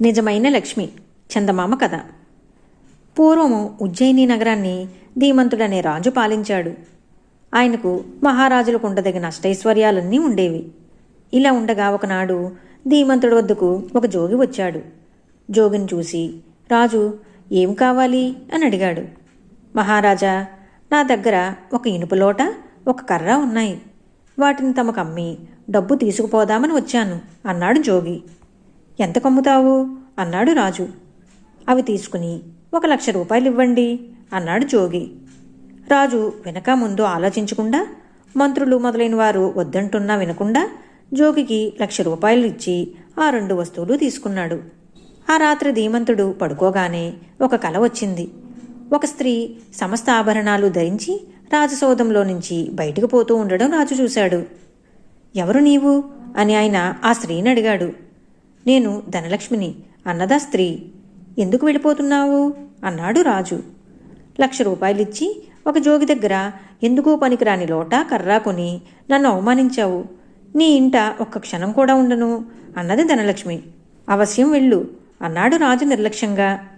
నిజమైన లక్ష్మి చందమామ కథ. పూర్వము ఉజ్జయిని నగరాన్ని ధీమంతుడనే రాజు పాలించాడు. ఆయనకు మహారాజులకు ఉండదగిన అష్టైశ్వర్యాలన్నీ ఉండేవి. ఇలా ఉండగా ఒకనాడు ధీమంతుడి వద్దకు ఒక జోగి వచ్చాడు. జోగిని చూసి రాజు ఏం కావాలి? అని అడిగాడు. మహారాజా నా దగ్గర ఒక ఇనుపలోట ఒక కర్ర ఉన్నాయి. వాటిని తమకు అమ్మి డబ్బు తీసుకుపోదామని వచ్చాను అన్నాడు జోగి. ఎంత కమ్ముతావు? అన్నాడు రాజు. అవి తీసుకుని ఒక లక్ష రూపాయలు ఇవ్వండి అన్నాడు జోగి. రాజు వెనక ముందు ఆలోచించకుండా మంత్రులు మొదలైన వారు వద్దంటున్నా వినకుండా జోగికి లక్ష రూపాయలు ఇచ్చి ఆ రెండు వస్తువులు తీసుకున్నాడు. ఆ రాత్రి ధీమంతుడు పడుకోగానే ఒక కల వచ్చింది. ఒక స్త్రీ సమస్త ఆభరణాలు ధరించి రాజసౌధంలో నుంచి బయటకు పోతూ ఉండడం రాజు చూశాడు. ఎవరు నీవు? అని ఆయన ఆ స్త్రీని అడిగాడు. నేను ధనలక్ష్మిని అన్నదా స్త్రీ? ఎందుకు వెళ్ళిపోతున్నావు? అన్నాడు రాజు. లక్ష రూపాయలిచ్చి ఒక జోగి దగ్గర ఎందుకు పనికిరాని లోట కర్రా కొని నన్ను అవమానించావు. నీ ఇంట ఒక్క క్షణం కూడా ఉండను. అన్నది ధనలక్ష్మి. అవశ్యం వెళ్ళు అన్నాడు రాజు నిర్లక్ష్యంగా.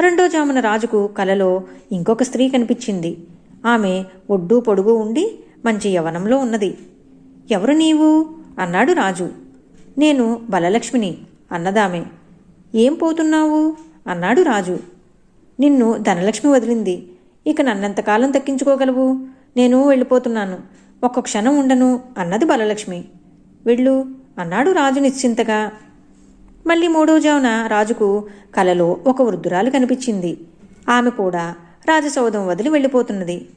రెండో జామున రాజుకు కలలో ఇంకొక స్త్రీ కనిపించింది. ఆమె ఒడ్డు పొడుగు ఉండి మంచి యవనంలో ఉన్నది. ఎవరు నీవు? అన్నాడు రాజు. నేను బలలక్ష్మిని అన్నదామె. ఏం పోతున్నావు? అన్నాడు రాజు. నిన్ను ధనలక్ష్మి వదిలింది. ఇక నన్నెంతకాలం తక్కించుకోగలవు నేను వెళ్ళిపోతున్నాను. ఒక్క క్షణం ఉండను అన్నది బలలక్ష్మి. వెళ్ళు అన్నాడు రాజు నిశ్చింతగా. మళ్ళీ మూడో జామున రాజుకు కలలో ఒక వృద్ధురాలు కనిపించింది. ఆమె కూడా రాజసౌధం వదిలి వెళ్ళిపోతున్నది.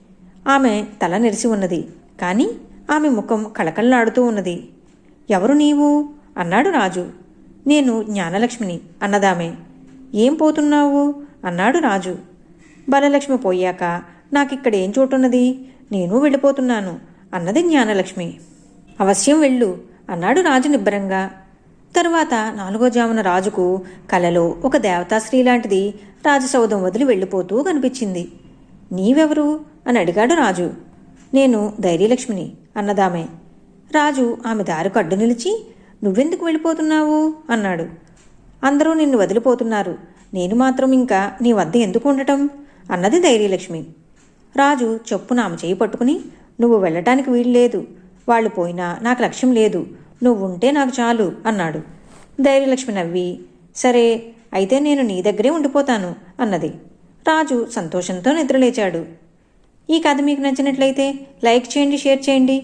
ఆమె తల నెరిసి ఉన్నది. కానీ ఆమె ముఖం కళకళలాడుతూ ఉన్నది. ఎవరు నీవు? అన్నాడు రాజు. నేను జ్ఞానలక్ష్మిని అన్నదామే. ఏం పోతున్నావు? అన్నాడు రాజు. బలలక్ష్మి పోయాక నాకిక్కడ ఏం చోటున్నది? నేను వెళ్ళిపోతున్నాను అన్నది జ్ఞానలక్ష్మి. అవశ్యం వెళ్ళు అన్నాడు రాజు నిబ్బరంగా. తరువాత నాలుగో జామున రాజుకు కలలో ఒక దేవతాశ్రీ లాంటిది రాజసౌధం వదిలి వెళ్ళిపోతూ కనిపించింది. నీవెవరు? అని అడిగాడు రాజు. నేను ధైర్యలక్ష్మిని అన్నదామె. రాజు ఆమె దారికి అడ్డు నిలిచి నువ్వెందుకు వెళ్ళిపోతున్నావు? అన్నాడు. అందరూ నిన్ను వదిలిపోతున్నారు. నేను మాత్రం ఇంకా నీ వద్ద ఎందుకు ఉండటం? అన్నది ధైర్యలక్ష్మి. రాజు చొప్పున ఆమె చేయి పట్టుకుని నువ్వు వెళ్ళటానికి వీల్లేదు వాళ్ళు పోయినా నాకు లక్ష్యం లేదు. నువ్వుంటే నాకు చాలు అన్నాడు. ధైర్యలక్ష్మి నవ్వి సరే అయితే నేను నీ దగ్గరే ఉండిపోతాను అన్నది. రాజు సంతోషంతో నిద్రలేచాడు. ఈ కథ మీకు నచ్చినట్లయితే లైక్ చేయండి షేర్ చేయండి.